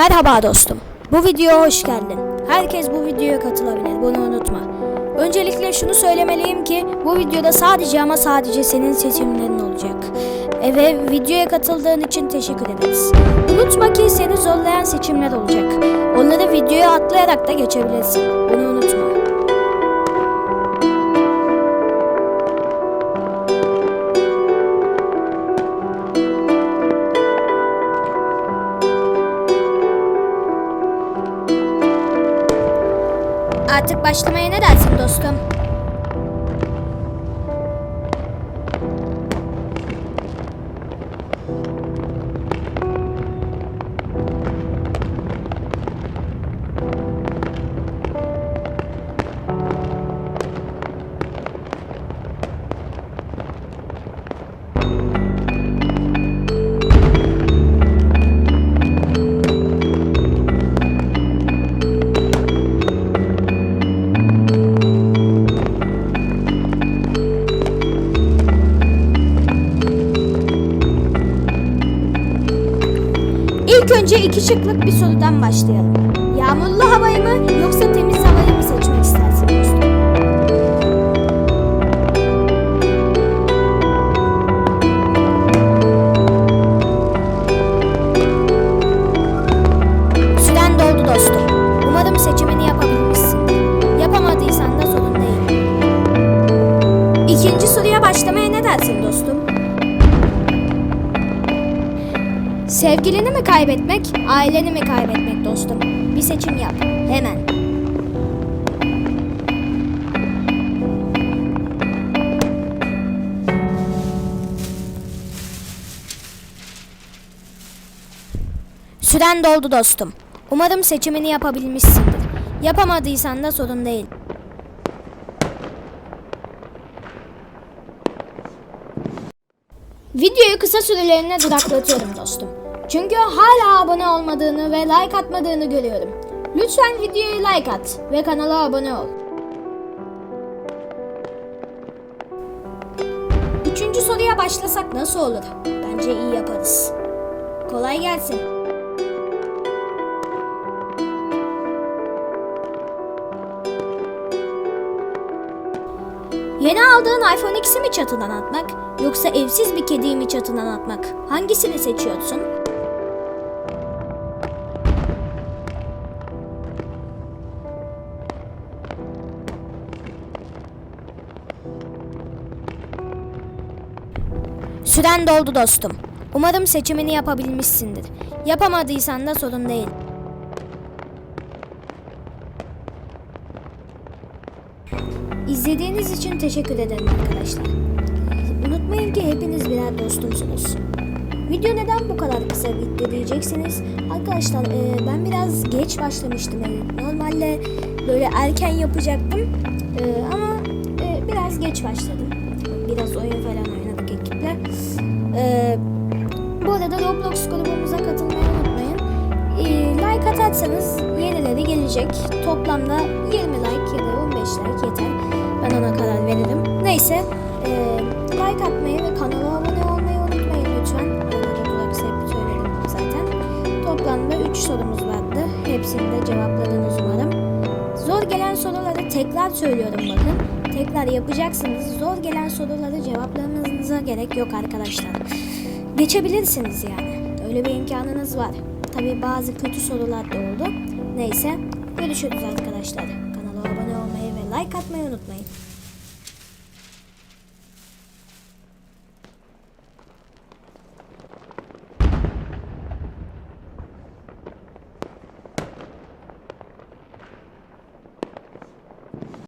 Merhaba dostum. Bu videoya hoş geldin. Herkes bu videoya katılabilir. Bunu unutma. Öncelikle şunu söylemeliyim ki bu videoda sadece ama sadece senin seçimlerin olacak. E, ve videoya katıldığın için teşekkür ederiz. Unutma ki seni zorlayan seçimler olacak. Onları videoya atlayarak da geçebilirsin. Bunu unutma. Artık başlamaya ne dersin dostum? İlk önce iki şıklık bir sorudan başlayalım. Yağmurlu havayı mı yoksa temiz havayı mı seçmek istersin dostum? Süren dostum. Umarım seçimini yapabilmişsin. Yapamadıysan da sorun değil. İkinci soruya başlamaya ne dersin dostum? Sevgilini mi kaybetmek, aileni mi kaybetmek dostum? Bir seçim yap. Hemen. Süren doldu dostum. Umarım seçimini yapabilmişsindir. Yapamadıysan da sorun değil. Videoyu kısa süreliğine duraklatıyorum dostum. Çünkü hala abone olmadığını ve like atmadığını görüyorum. Lütfen videoyu like at ve kanala abone ol. Üçüncü soruya başlasak nasıl olur? Bence iyi yaparız. Kolay gelsin. Yeni aldığın iPhone X'i mi çatıdan atmak yoksa evsiz bir kediyi mi çatıdan atmak? Hangisini seçiyorsun? Süren doldu dostum. Umarım seçimini yapabilmişsindir. Yapamadıysan da sorun değil. İzlediğiniz için teşekkür ederim arkadaşlar. Unutmayın ki hepiniz birer dostumsunuz. Video neden bu kadar kısa bitti diyeceksiniz. Arkadaşlar e, ben biraz geç başlamıştım. Yani normalde böyle erken yapacaktım. E, ama e, biraz geç başladım. Biraz oyun falan oynadık ekiple. E, bu arada Roblox grubumuza katılmayı unutmayın. E, like atarsanız yenileri gelecek. Toplamda 20 like ya da 15 like yeter. Ben ona karar veririm. Neyse. e, like atmayı ve kanala abone olmayı unutmayın lütfen. Roblox hep söyledim zaten. Toplamda 3 sorumuz vardı. Hepsini de cevapladınız umarım. Zor gelen soruları tekrar söylüyorum bakın. Tekrar yapacaksınız. Zor gelen soruları cevaplamanıza gerek yok arkadaşlar. Geçebilirsiniz yani. Öyle bir imkanınız var. Tabi bazı kötü sorular da oldu. Neyse. Görüşürüz arkadaşlar. Kanala abone olmayı ve like atmayı unutmayın.